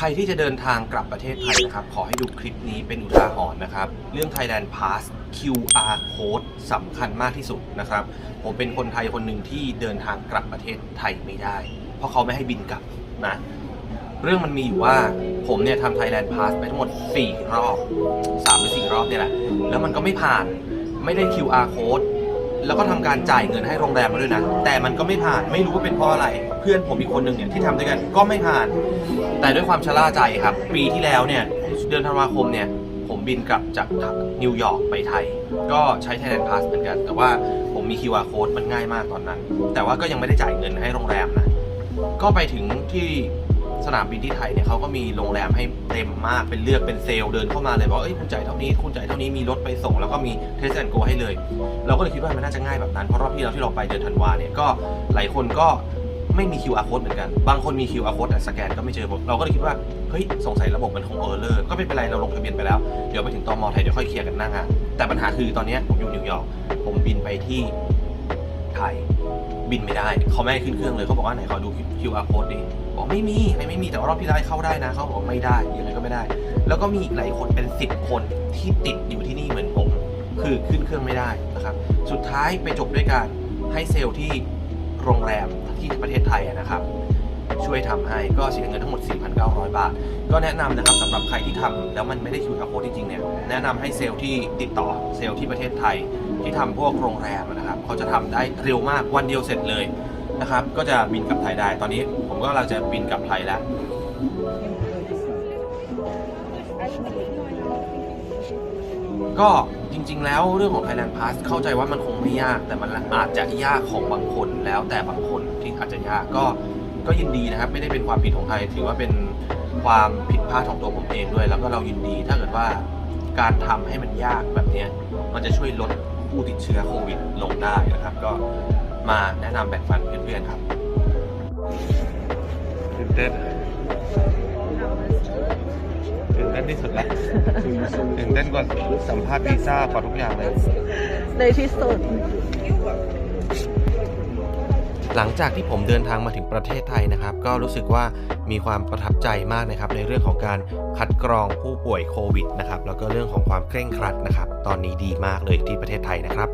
ใครที่จะเดินทางกลับประเทศไทยนะครับ ขอให้ดูคลิปนี้เป็นอุทาหรณ์นะครับ เรื่อง Thailand Pass QR code สำคัญมากที่สุดนะครับ ผมเป็นคนไทยคนหนึ่งที่เดินทางกลับประเทศไทยไม่ได้ เพราะเขาไม่ให้บินกลับนะ เรื่องมันมีอยู่ว่าผมเนี่ยทำ Thailand Pass ไปทั้งหมด 4 รอบ 3 หรือ 4 รอบเนี่ยแหละ แล้วมันก็ไม่ผ่าน ไม่ได้ QR code แล้วก็ทำการจ่ายเงินให้โรงแรมมาด้วยนะ แต่มันก็ไม่ผ่านไม่รู้ว่าเป็นเพราะอะไร เพื่อนผมอีกคนหนึ่งเนี่ยที่ทำด้วยกันก็ไม่ผ่าน แต่ด้วยความชะล่าใจครับ ปีที่แล้วเนี่ยเดือนธันวาคมเนี่ยผมบินกลับจากนิวยอร์กไปไทย ก็ใช้ Thailand Pass เหมือนกัน แต่ว่าผมมี QR code มันง่ายมากตอนนั้น แต่ว่าก็ยังไม่ได้จ่ายเงินให้โรงแรมนะ ก็ไปถึงที่ สนามบินที่ไทยเนี่ยเขาก็มีโรงแรมให้เต็มมากเป็นเลือกเป็นเซลล์เดินเข้ามาเลยบอกเอ้ยคุณจ่ายเท่านี้คุณจ่ายเท่านี้มีรถไปส่ง แล้วก็มีเทสแอนโกให้เลย เราก็เลยคิดว่ามันน่าจะง่ายแบบนั้นเพราะรอบที่เราที่เราไปเดือนธันวาเนี่ยก็หลายคนก็ไม่มี QR code เหมือนกัน บางคนมี QR code แต่สแกนก็ไม่เจอ เราก็เลยคิดว่า เฮ้ย สงสัยระบบมันคงเออร์เลอร์ ก็ไม่เป็นไร เราลงทะเบียนไปแล้ว เดี๋ยวไปถึงตมไทย เดี๋ยวค่อยเคลียร์กันหน้างาน แต่ปัญหาคือตอนเนี้ยผมอยู่นิวยอร์ก ผมบินไปที่ ทยบินไม่ได้เขาไม่ให้ขึ้นเครื่องเลยเขาบอกว่าไหนขอดู QR code ดิบอกไม่มีไม่ไม่มีแต่ว่ารอบที่ได้เข้าได้นะเขาบอกไม่ได้ยังไงก็ไม่ได้ แล้วก็มีอีกหลายคนเป็นสิบคนที่ติดอยู่ที่นี่เหมือนผมคือขึ้นเครื่องไม่ได้นะครับ สุดท้ายไปจบด้วยการให้เซลล์ที่โรงแรมที่ประเทศไทยนะครับ ช่วยทำให้ก็เสียเงินทั้งหมด 4,900 บาท ก็แนะนำนะครับสำหรับใครที่ทำแล้วมันไม่ได้ QR code จริงๆเนี่ยแนะนำให้เซลล์ที่ติดต่อเซลล์ที่ประเทศไทย ที่ทำพวกโรงแรมนะครับเขาจะทำได้เร็วมากวันเดียวเสร็จเลยนะครับก็จะบินกลับไทยได้ตอนนี้ผมก็กำลังจะบินกลับไทยแล้วก็จริง ๆ แล้วเรื่องของ Thailand Pass เข้าใจว่ามันคงไม่ยากแต่มันอาจจะยากของบางคนแล้วแต่บางคนที่อาจจะยากก็ ก็ยินดีนะครับ ไม่ได้เป็นความผิดของใครถือว่าเป็นความผิดพลาดของตัวผมเองด้วย แล้วก็เรายินดีถ้าเกิดว่าการทำให้มันยากแบบเนี้ยมันจะช่วยลดผู้ติดเชื้อโควิดลงได้นะครับ ก็มาแนะนำแบ่งปันเพื่อนๆครับตื่นเต้นตื่นเต้นที่สุดแล้วตื่นเต้นกว่าสัมภาษณ์วีซ่ากว่าทุกอย่างเลยในที่สุด หลังจากที่ผมเดินทางมาถึงประเทศไทยนะครับ ก็รู้สึกว่ามีความประทับใจมากนะครับ ในเรื่องของการคัดกรองผู้ป่วยโควิดนะครับแล้วก็เรื่องของความเคร่งครัดนะครับ ตอนนี้ดีมากเลยที่ประเทศไทยนะครับ